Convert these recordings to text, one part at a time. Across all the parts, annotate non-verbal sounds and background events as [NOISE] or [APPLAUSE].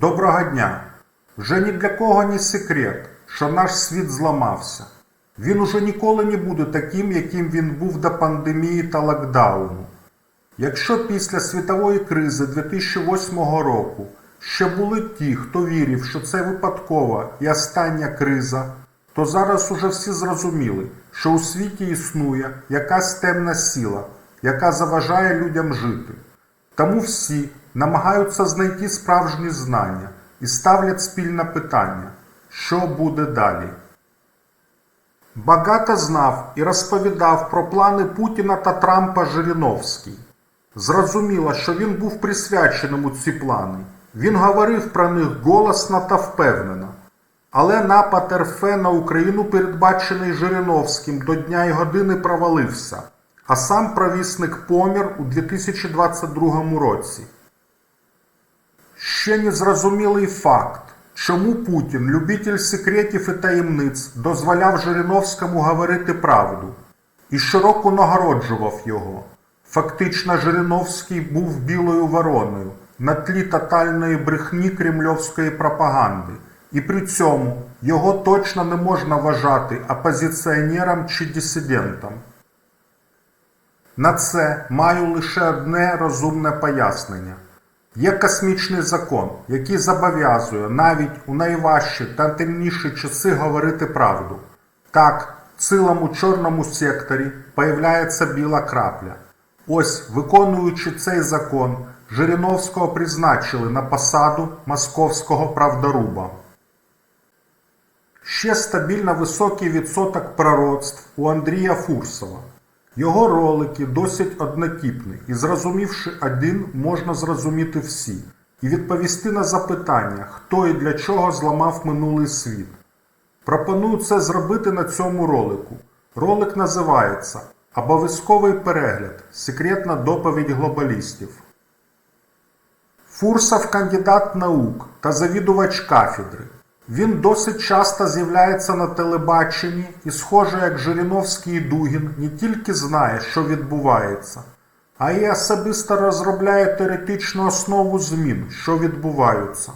Доброго дня! Вже ні для кого не секрет, що наш світ зламався. Він уже ніколи не буде таким, яким він був до пандемії та локдауну. Якщо після світової кризи 2008 року ще були ті, хто вірив, що це випадкова і остання криза, то зараз уже всі зрозуміли, що у світі існує якась темна сила, яка заважає людям жити. Тому всі намагаються знайти справжні знання і ставлять спільне питання, що буде далі. Багато знав і розповідав про плани Путіна та Трампа Жириновський. Зрозуміло, що він був присвяченим у ці плани. Він говорив про них голосно та впевнено. Але напад РФ на Україну, передбачений Жириновським, до дня і години провалився, а сам провісник помер у 2022 році. Ще не зрозумілий факт, чому Путін, любитель секретів і таємниць, дозволяв Жириновському говорити правду і щороку нагороджував його. Фактично, Жириновський був білою вороною на тлі тотальної брехні кремльовської пропаганди, і при цьому його точно не можна вважати опозиціонером чи дисидентом. На це маю лише одне розумне пояснення. Є космічний закон, який зобов'язує навіть у найважчі та темніші часи говорити правду. Так, в цілому чорному секторі появляється біла крапля. Ось, виконуючи цей закон, Жириновського призначили на посаду московського правдоруба. Ще стабільно високий відсоток пророцтв у Андрія Фурсова. Його ролики досить однотипні, і зрозумівши один, можна зрозуміти всі, і відповісти на запитання, хто і для чого зламав минулий світ. Пропоную це зробити на цьому ролику. Ролик називається Обов'язковий перегляд. Секретна доповідь глобалістів. Фурсов кандидат наук та завідувач кафедри. Він досить часто з'являється на телебаченні і, схоже, як Жириновський і Дугін, не тільки знає, що відбувається, а й особисто розробляє теоретичну основу змін, що відбуваються.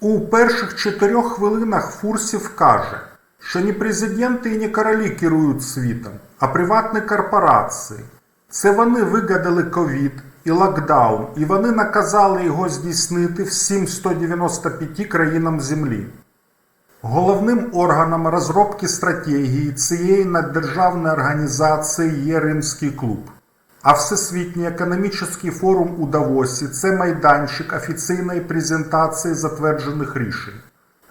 У перших чотирьох хвилинах Фурсів каже, що не президенти і не королі керують світом, а приватні корпорації. Це вони вигадали ковід і локдаун, і вони наказали його здійснити всім 195 країнам Землі. Головним органом розробки стратегії цієї наддержавної організації є Римський клуб. А Всесвітній економічний форум у Давосі це майданчик офіційної презентації затверджених рішень.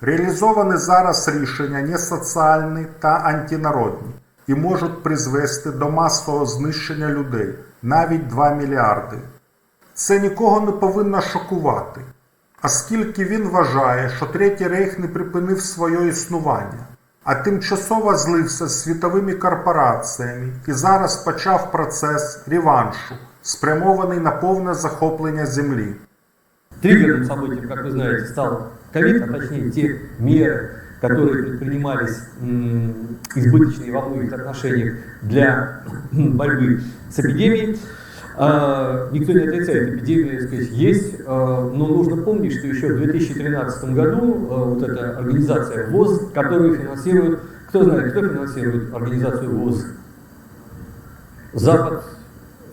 Реалізовані зараз рішення не соціальні та антинародні і можуть призвести до масового знищення людей навіть 2 мільярди. Це нікого не повинно шокувати, оскільки він вважає, що Третій Рейх не припинив своє існування, а тимчасово злився з світовими корпораціями і зараз почав процес реваншу, спрямований на повне захоплення землі. Триггерным событием, как вы знаете, стал ковид, а точнее те меры, которые предпринимались избыточные во многих отношениях для борьбы с эпидемией. А, Никто не отрицает, эпидемия сказать, есть, а, но нужно помнить, что еще в 2013 году а, вот эта организация ВОЗ, которую финансирует, кто знает, кто финансирует организацию ВОЗ? Запад,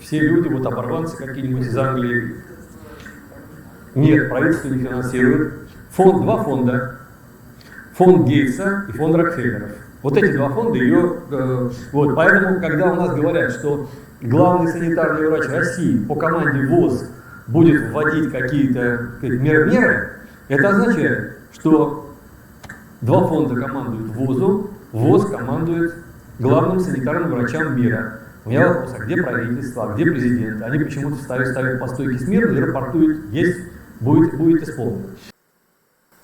все люди, вот оборванцы какие-нибудь из Англии, нет, правительство не финансирует. Фонд, два фонда. Фонд Гейтса и фонд Рокфеллеров. Вот эти два фонда ее... э, вот, поэтому, когда у нас говорят, что главный санитарный врач России по команде ВОЗ будет вводить какие-то сказать, мер- меры, это означает, что два фонда командуют ВОЗу, ВОЗ командует главным санитарным врачам мира. У меня вопрос, а где правительство, а где президент? Они почему-то ставят, ставят по стойке смирно и рапортуют, есть, будет, будет исполнено.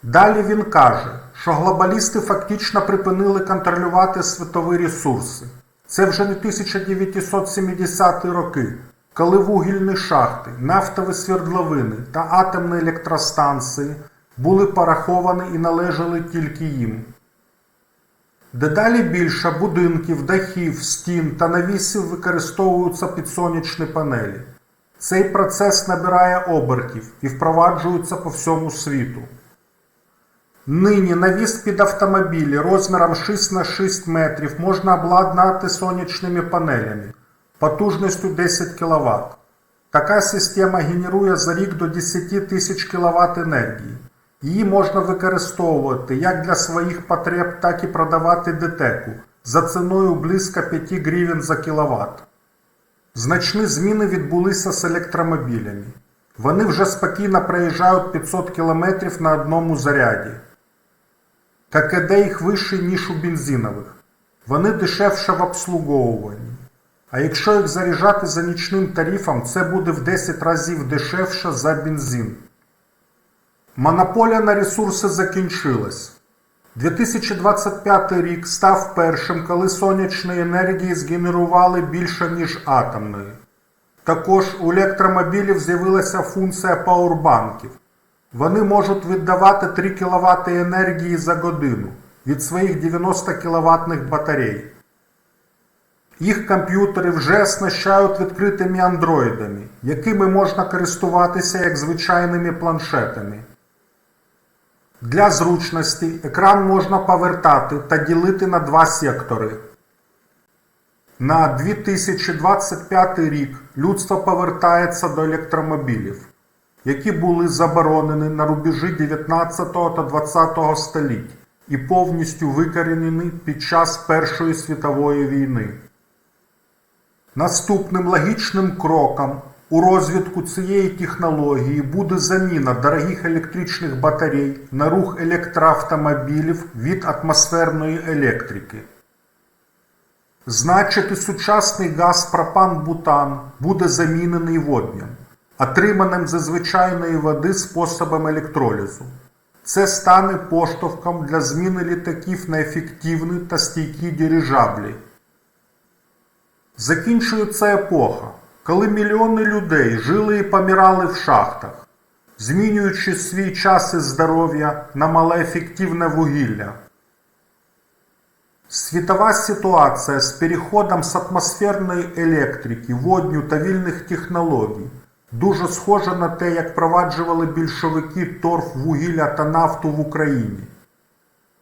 Далі він каже, що глобалісти фактично припинили контролювати світові ресурси. Це вже не 1970 роки, коли вугільні шахти, нафтові свердловини та атомні електростанції були пораховані і належали тільки їм. Дедалі більше будинків, дахів, стін та навісів використовуються під сонячні панелі. Цей процес набирає обертів і впроваджується по всьому світу. Нині навіс під автомобілі розміром 6 на 6 метрів можна обладнати сонячними панелями потужністю 10 кВт. Така система генерує за рік до 10 тисяч кВт енергії. Її можна використовувати як для своїх потреб, так і продавати ДТЕКу за ціною близько 5 гривень за кВт. Значні зміни відбулися з електромобілями. Вони вже спокійно проїжджають 500 км на одному заряді. ККД їх вищий, ніж у бензинових. Вони дешевше в обслуговуванні. А якщо їх заряджати за нічним тарифом, це буде в 10 разів дешевше за бензин. Монополія на ресурси закінчилась. 2025 рік став першим, коли сонячної енергії згенерували більше, ніж атомної. Також у електромобілів з'явилася функція пауербанків. Вони можуть віддавати 3 кВт енергії за годину від своїх 90 кВт батарей. Їх комп'ютери вже оснащають відкритими андроїдами, якими можна користуватися як звичайними планшетами. Для зручності екран можна повертати та ділити на два сектори. На 2025 рік людство повертається до електромобілів, які були заборонені на рубежі 19 та 20 століть і повністю викорінені під час Першої світової війни. Наступним логічним кроком у розвитку цієї технології буде заміна дорогих електричних батарей на рух електроавтомобілів від атмосферної електрики. Значить, і сучасний газ пропан-бутан буде замінений водням, отриманим зі звичайної води способом електролізу. Це стане поштовхом для зміни літаків на ефективні та стійкі дирижаблі. Закінчується епоха, коли мільйони людей жили і помирали в шахтах, змінюючи свій час і здоров'я на малоефективне вугілля. Світова ситуація з переходом з атмосферної електрики, водню та вільних технологій дуже схожа на те, як впроваджували більшовики торф вугілля та нафту в Україні.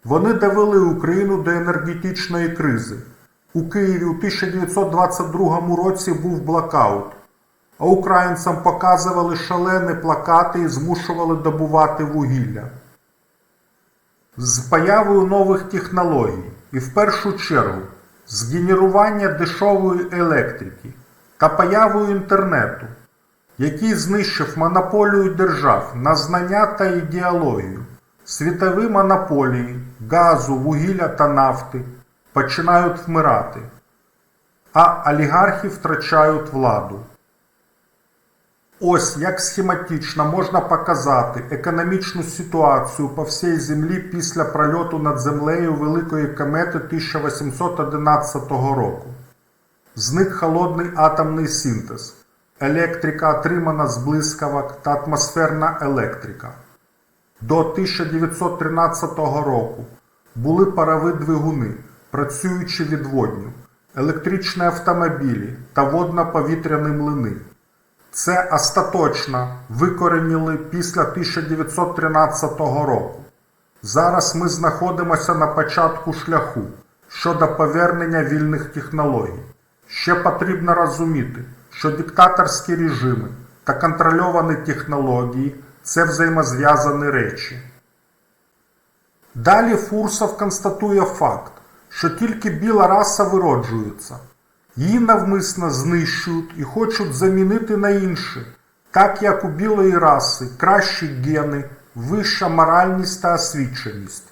Вони довели Україну до енергетичної кризи. У Києві у 1922 році був блокаут, а українцям показували шалені плакати і змушували добувати вугілля. З появою нових технологій і в першу чергу з генерування дешевої електрики та появою інтернету, який знищив монополію держав на знання та ідеологію, світові монополії газу, вугілля та нафти починають вмирати, а олігархи втрачають владу. Ось як схематично можна показати економічну ситуацію по всій землі після прольоту над землею Великої комети 1811 року. Зник холодний атомний синтез, електрика отримана з блискавок та атмосферна електрика. До 1913 року були парові двигуни, працюючі від водню, електричні автомобілі та водно-повітряні млини. Це остаточно викоренили після 1913 року. Зараз ми знаходимося на початку шляху щодо повернення вільних технологій. Ще потрібно розуміти, що диктаторські режими та контрольовані технології це взаємозв'язані речі. Далі Фурсов констатує факт, що тільки біла раса вироджується. Її навмисно знищують і хочуть замінити на інші, так як у білої раси кращі гени, вища моральність та освіченість.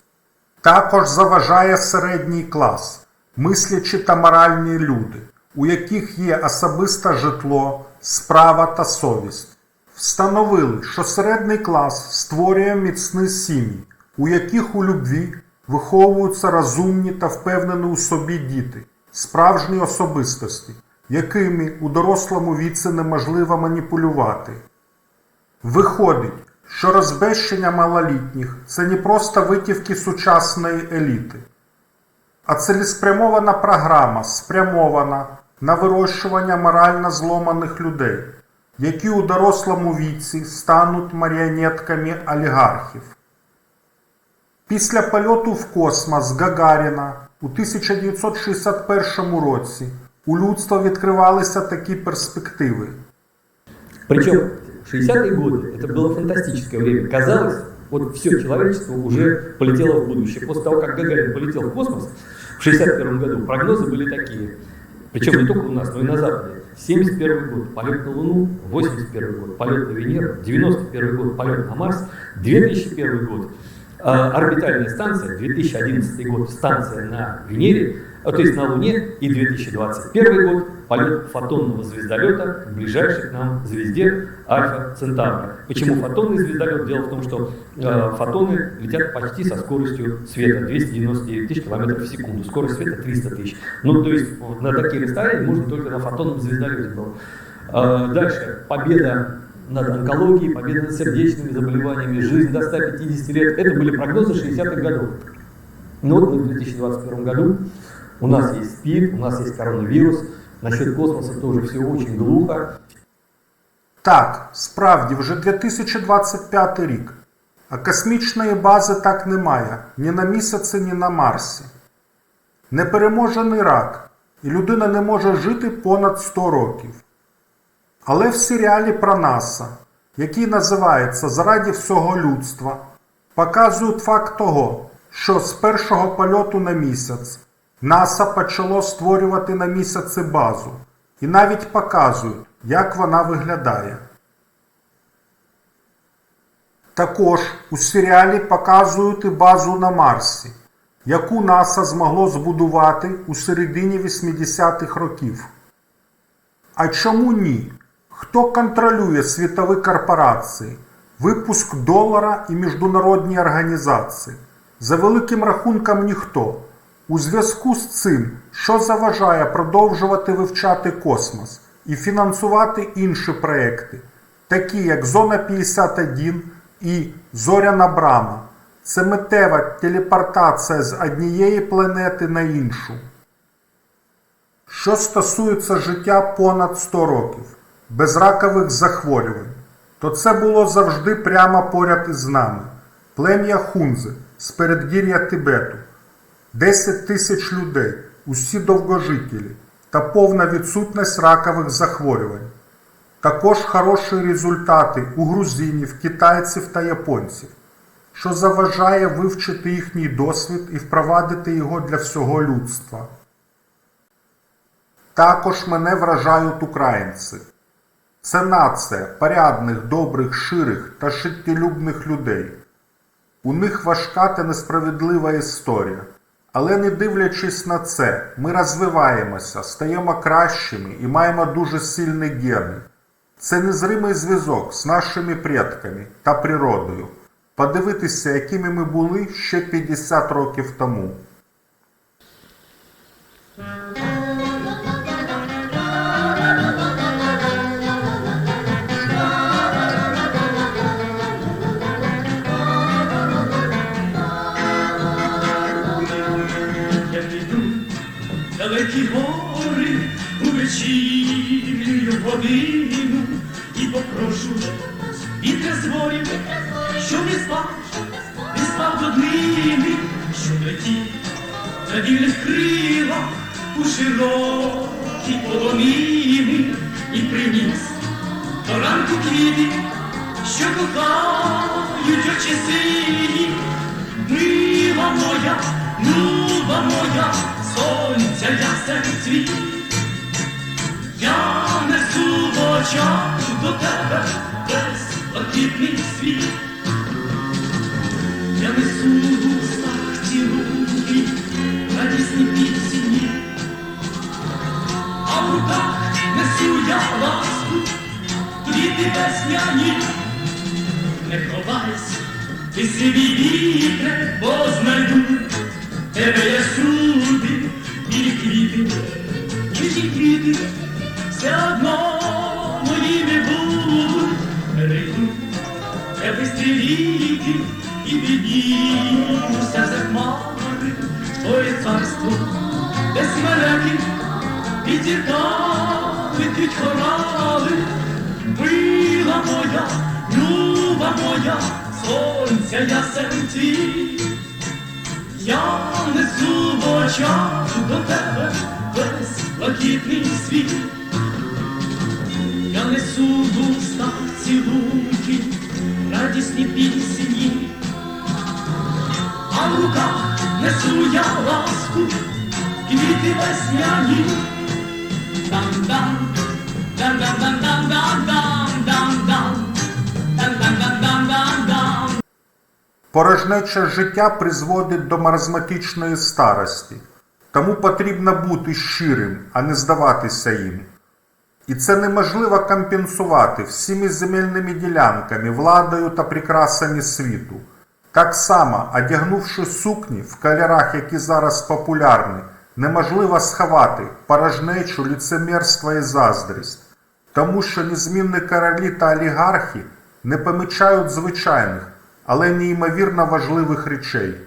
Також заважає середній клас, мислячі та моральні люди, у яких є особисте житло, справа та совість. Встановили, що середній клас створює міцні сім'ї, у яких у любві виховуються розумні та впевнені у собі діти, справжні особистості, якими у дорослому віці неможливо маніпулювати. Виходить, що розбещення малолітніх це не просто витівки сучасної еліти, а цілеспрямована програма спрямована на вирощування морально зломаних людей, які у дорослому віці стануть маріонетками олігархів. Після польоту в космос Гагаріна у 1961 році у людства відкривалися такі перспективи. Причем 60-е годы это было фантастическое время. Казалось, вот все человечество уже полетело в будущее. После того, как Гагарин полетел в космос в 61 году, прогнозы были такие. Причем не только у нас, но и на Западе. 71 год полет на Луну, 81 год полет на Венеру, 91 год полет на Марс, 2001 год а, орбитальная станция, 2011 год станция на Венере, то есть на Луне, и 2021 год полет фотонного звездолета к ближайшей к нам звезде Альфа Центавра. Почему фотонный звездолет? Дело в том, что э, фотоны летят почти со скоростью света, 299 тысяч километров в секунду, скорость света 300 тысяч. Ну, то есть вот на такие расстояния можно только на фотонном звездолете было. А, Дальше, победа над онкологией, победа над сердечными заболеваниями, жизнь до 150 лет. Это были прогнозы 60-х годов. Но вот мы в 2021 году, у нас есть СПИД, у нас есть коронавирус, насчет космоса тоже все очень глухо. Так, справді, вже 2025 рік. А космічної бази так немає ні на місяці, ні на Марсі. Непереможений рак, і людина не може жити понад 100 років. Але в серіалі про НАСА, який називається Заради всього людства, показують факт того, що з першого польоту на місяць НАСА почало створювати на місяці базу і навіть показують, як вона виглядає. Також у серіалі показують і базу на Марсі, яку НАСА змогло збудувати у середині 80-х років. А чому ні? Хто контролює світові корпорації, випуск долара і міжнародні організації? За великим рахунком ніхто. У зв'язку з цим, що заважає продовжувати вивчати космос і фінансувати інші проекти, такі як Зона 51 і Зоряна Брама. Це метева телепортація з однієї планети на іншу. Що стосується життя понад 100 років, без ракових захворювань, то це було завжди прямо поряд із нами. Плем'я Хунзи з передгір'я Тибету, 10 тисяч людей, усі довгожителі та повна відсутність ракових захворювань. Також хороші результати у грузинів, китайців та японців, що заважає вивчити їхній досвід і впровадити його для всього людства. Також мене вражають українці. Це нація порядних, добрих, ширих та життєлюбних людей. У них важка та несправедлива історія. Але не дивлячись на це, ми розвиваємося, стаємо кращими і маємо дуже сильні гени. Це незримий зв'язок з нашими предками та природою. Подивитися, якими ми були ще 50 років тому. Днини, що летів на вільних крилах у широкі полонини і приніс до ранку квіти, що кохають очі сині. Мила моя, нуба моя, сонця ясен цвіт. Я несу в очах до тебе весь блакитний світ. Я несу руках несу я ласку, квіти весняні. Не ховайся, ти сиві вітре, бо знайду тебе я сюди, білі квіти, ніжні квіти, все одно моїми будуть. Перейду я бистрі ріки і піднімуся за хмари, твоє царство, де смереки, під зірками під хорали, ми Люба моя, сонця ясен твій, я несу в очах до тебе весь блакитний світ. Я несу в устах цілунки, радісні пісні, а в руках несу я ласку, квіти весняні. Порожнече життя призводить до маразматичної старості, тому потрібно бути щирим, а не здаватися їм. І це неможливо компенсувати всіми земельними ділянками, владою та прикрасами світу. Так само, одягнувши сукні в кольорах, які зараз популярні, неможливо сховати порожнечу, ліцемерство і заздрість, тому що незмінні королі та олігархи не помічають звичайних, але неймовірно важливих речей.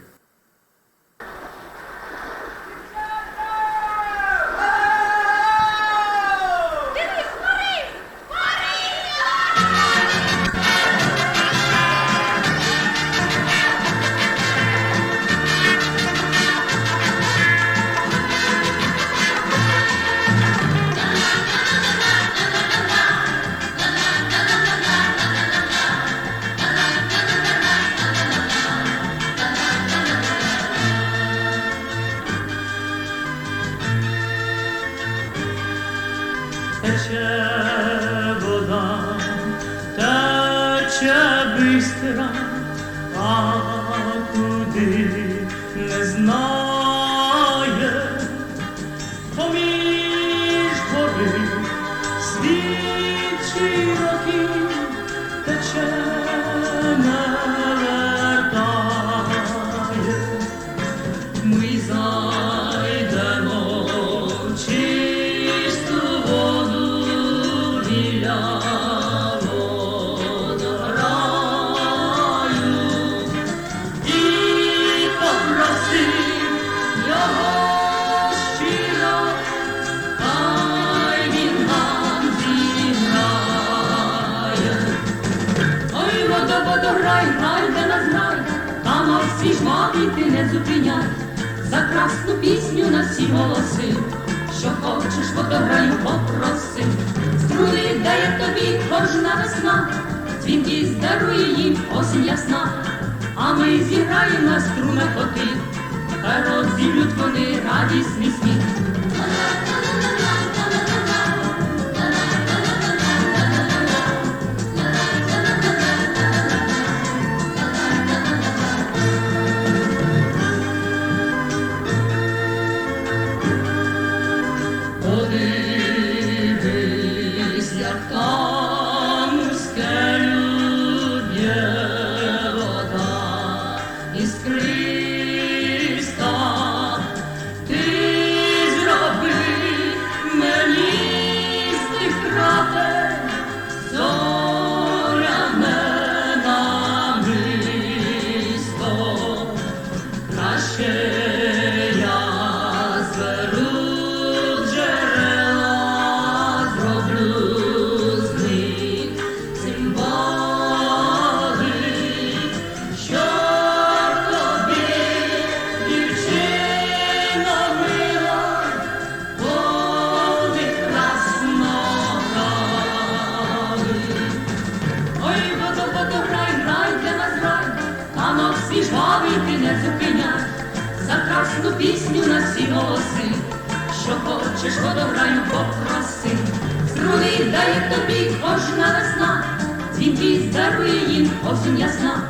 Тече а куди не знає, всі не зупиняй, за красну пісню на всі голоси, що хочеш водограю попроси, струни дає тобі кожна весна, дзвінки здарує їм осінь ясна, а ми зіграємо на струнах коти, та розіб'ють вони радісний сміх. За красну пісню на всі голоси, що хочеш водограю попроси, струни дає тобі кожна весна, дзвінки дарує їм осінь ясна,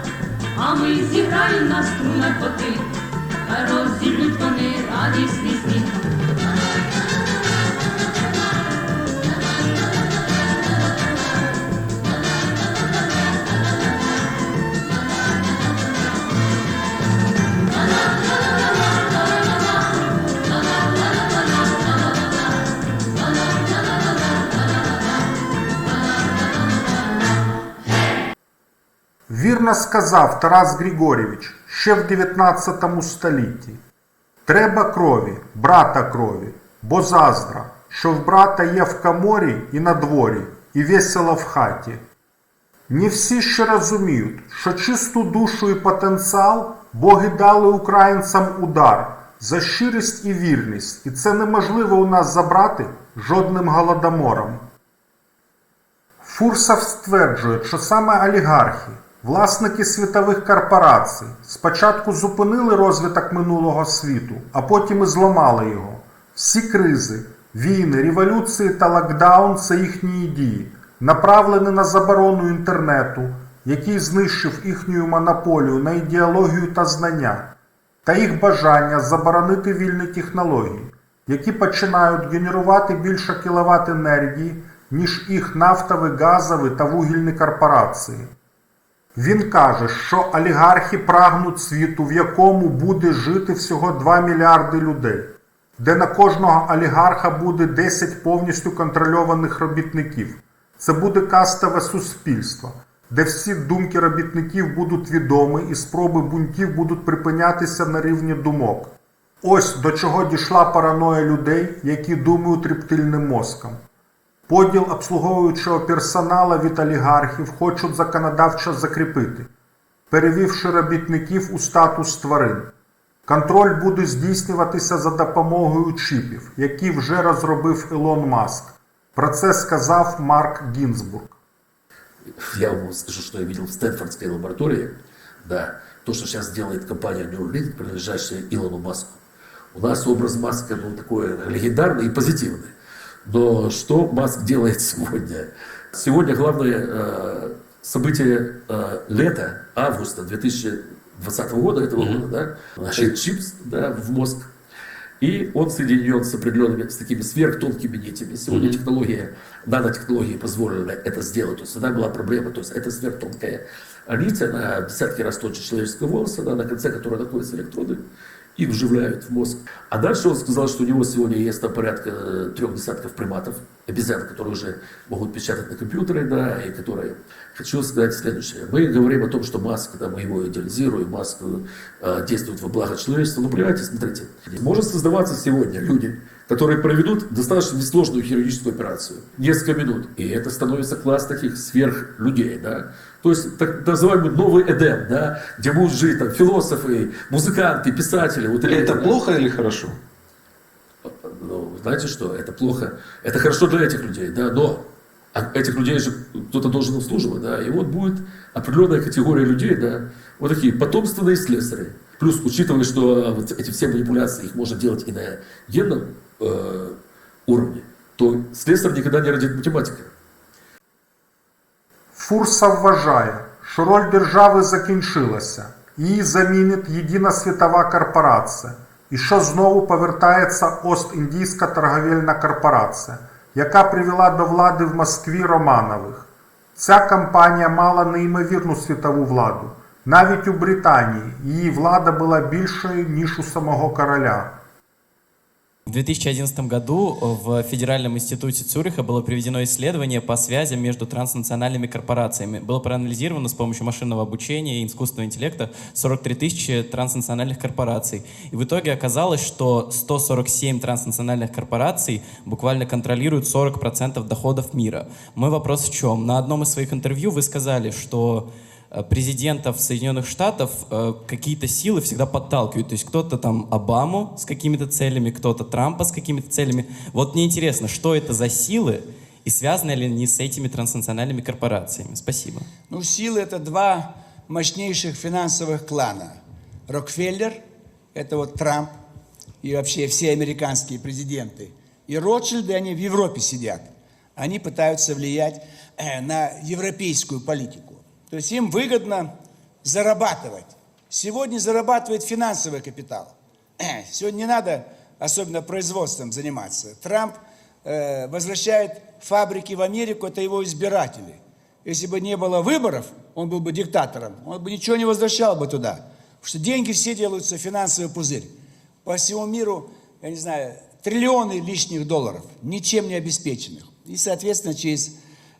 а ми зіграємо на струнах коти, та розіб'ють вони радісний сміх. Вірно сказав Тарас Григорєвич ще в 19 столітті. Треба крові, брата крові, бо заздра, що в брата є в коморі і на дворі, і весело в хаті. Не всі ще розуміють, що чисту душу і потенціал боги дали українцям удар за щирість і вірність, і це неможливо у нас забрати жодним голодомором. Фурсов стверджує, що саме олігархи, власники світових корпорацій, спочатку зупинили розвиток минулого світу, а потім і зламали його. Всі кризи, війни, революції та локдаун це їхні дії, направлені на заборону інтернету, який знищив їхню монополію на ідеологію та знання, та їх бажання заборонити вільні технології, які починають генерувати більше кіловат енергії, ніж їх нафтові, газові та вугільні корпорації. Він каже, що олігархи прагнуть світу, в якому буде жити всього 2 мільярди людей, де на кожного олігарха буде 10 повністю контрольованих робітників. Це буде кастове суспільство, де всі думки робітників будуть відомі і спроби бунтів будуть припинятися на рівні думок. Ось до чого дійшла параноя людей, які думають рептильним мозком. Поділ обслуговуючого персонала від олігархів хочуть законодавчо закріпити, перевівши робітників у статус тварин. Контроль буде здійснюватися за допомогою чіпів, які вже розробив Ілон Маск. Про це сказав Марк Гінзбург. Я вам скажу, что я видел в Стэнфордской лаборатории, да, то, что сейчас делает компания Neuralink, принадлежащая Илону Маску. У нас образ Маска, ну, такой легендарный и позитивный. Но что Маск делает сегодня? Сегодня главное э, событие э, лета, августа 2020 года, этого года, да, значит, чипс да, в мозг, и он соединен с определенными, с такими сверхтонкими нитями. Сегодня технология, нанотехнологии позволили это сделать. То есть всегда была проблема, то есть это сверхтонкая нить, она десятки раз тоньше человеческого волоса, да, на конце которой находятся электроды, их вживляют в мозг. А дальше он сказал, что у него сегодня есть там порядка э, трех десятков приматов, обезьян, которые уже могут печатать на компьютере, да, и которые... Хочу сказать следующее. Мы говорим о том, что Маск, да, мы его идеализируем, Маск э, действует во благо человечества. Ну, понимаете, смотрите, может создаваться сегодня люди, которые проведут достаточно несложную хирургическую операцию, несколько минут, и это становится класс таких сверхлюдей, да. То есть так называемый новый Эдем, да, где будут жить там философы, музыканты, писатели. Вот Это да. плохо или хорошо? Ну, знаете что, это плохо. Это хорошо для этих людей, да, но а этих людей же кто-то должен обслуживать, да, и вот будет определенная категория людей, да, вот такие потомственные слесари. Плюс, учитывая, что вот эти все манипуляции, их можно делать и на генном э, уровне, то слесарь никогда не родит математика. Фурсов вважає, що роль держави закінчилася, її замінить єдина світова корпорація, і що знову повертається Ост-Індійська торговельна корпорація, яка привела до влади в Москві Романових. Ця компанія мала неймовірну світову владу. Навіть у Британії її влада була більшою, ніж у самого короля. В 2011 году в Федеральном институте Цюриха было проведено исследование по связям между транснациональными корпорациями. Было проанализировано с помощью машинного обучения и искусственного интеллекта 43 тысячи транснациональных корпораций. И в итоге оказалось, что 147 транснациональных корпораций буквально контролируют 40% доходов мира. Мой вопрос в чем? На одном из своих интервью вы сказали, что э, президентов Соединенных Штатов э, какие-то силы всегда подталкивают. То есть кто-то там Обаму с какими-то целями, кто-то Трампа с какими-то целями. Вот мне интересно, что это за силы и связаны ли они с этими транснациональными корпорациями? Спасибо. Ну, силы это два мощнейших финансовых клана. Рокфеллер, это вот Трамп и вообще все американские президенты. И Ротшильды, они в Европе сидят. Они пытаются влиять э, на европейскую политику. То есть им выгодно зарабатывать. Сегодня зарабатывает финансовый капитал. [CLEARS THROAT] Сегодня не надо особенно производством заниматься. Трамп э, возвращает фабрики в Америку, это его избиратели. Если бы не было выборов, он был бы диктатором, он бы ничего не возвращал бы туда. Потому что деньги все делаются финансовый пузырь. По всему миру, я не знаю, триллионы лишних долларов, ничем не обеспеченных. И, соответственно, через...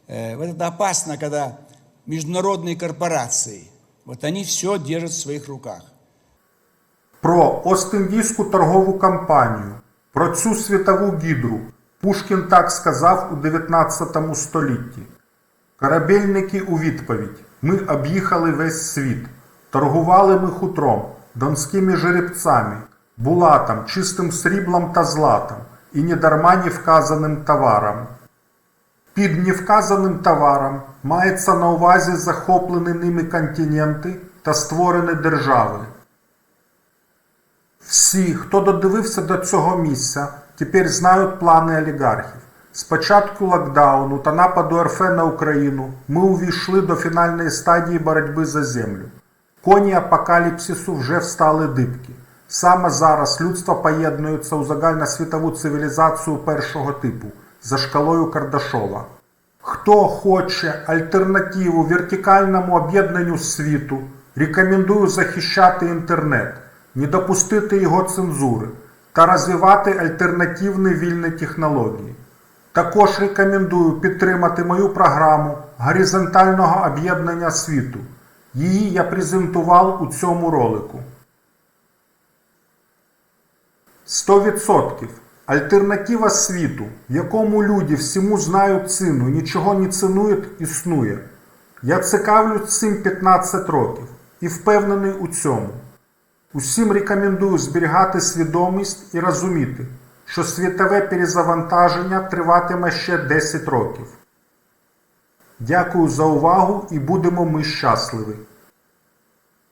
э, вот это опасно, когда международные корпорации, вот они все держат в своих руках. Про Ост-Індійську торгову компанію, про цю світову гідру Пушкін так сказав у 19 столітті. Корабельники у відповідь. Ми об'їхали весь світ. Торгували ми хутром, донськими жеребцями, булатом, чистим сріблом та златом, і недарма не вказаним товаром. Під невказаним товаром мається на увазі захоплені ними континенти та створені держави. Всі, хто додивився до цього місця, тепер знають плани олігархів. З початку локдауну та нападу РФ на Україну ми увійшли до фінальної стадії боротьби за землю. Коні апокаліпсису вже встали дибки. Саме зараз людство поєднується у загальносвітову цивілізацію першого типу за шкалою Кардашова. Хто хоче альтернативу вертикальному об'єднанню світу, рекомендую захищати інтернет, не допустити його цензури та розвивати альтернативні вільні технології. Також рекомендую підтримати мою програму горизонтального об'єднання світу. Її я презентував у цьому ролику. 100%. Альтернатива світу, в якому люди всьому знають ціну, нічого не цінують, існує. Я цікавлюсь цим 15 років і впевнений у цьому. Усім рекомендую зберігати свідомість і розуміти, що світове перезавантаження триватиме ще 10 років. Дякую за увагу і будемо ми щасливі!